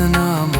Tanama.